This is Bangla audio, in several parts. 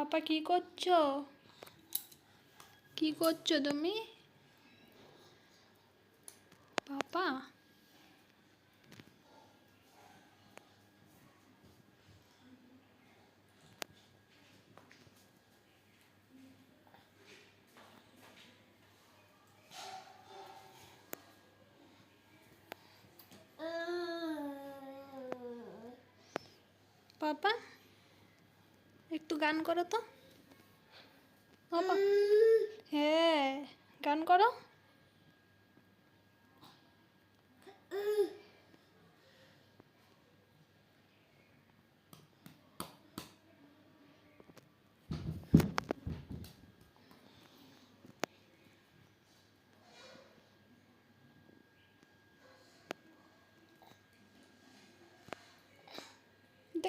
পাপা কি করছ? কি করছ তুমি? পাপা পাপা একটু গান করো তো। হ্যাঁ গান করো।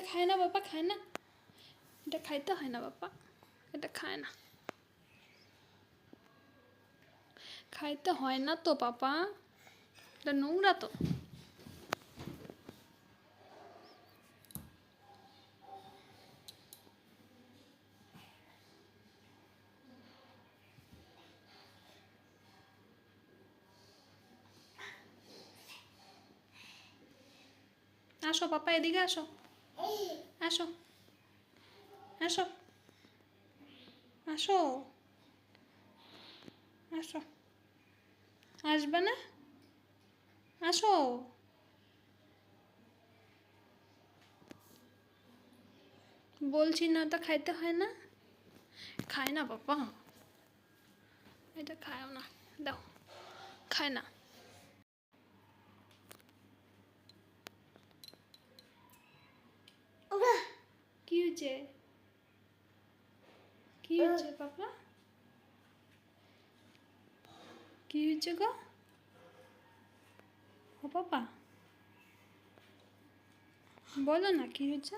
খায় না বাবা খায় না। এটা খাইতে হয় না বাবা এটা খায় না। খাইতে হয় না তো পাপা এটা নোংরা তো। আসো পাপা এদিকে আসো। আসো। আসো। আসো। আসো। আসবে না? আসো। বলছি না ওটা খাইতে হয় না? খায় না বাবা। এটা খায়ও না। দাও। খায় না। কি হয়েছে? কি হয়েছে পাপা কি হয়েছে গো? ও পাপা বলো না কি হয়েছে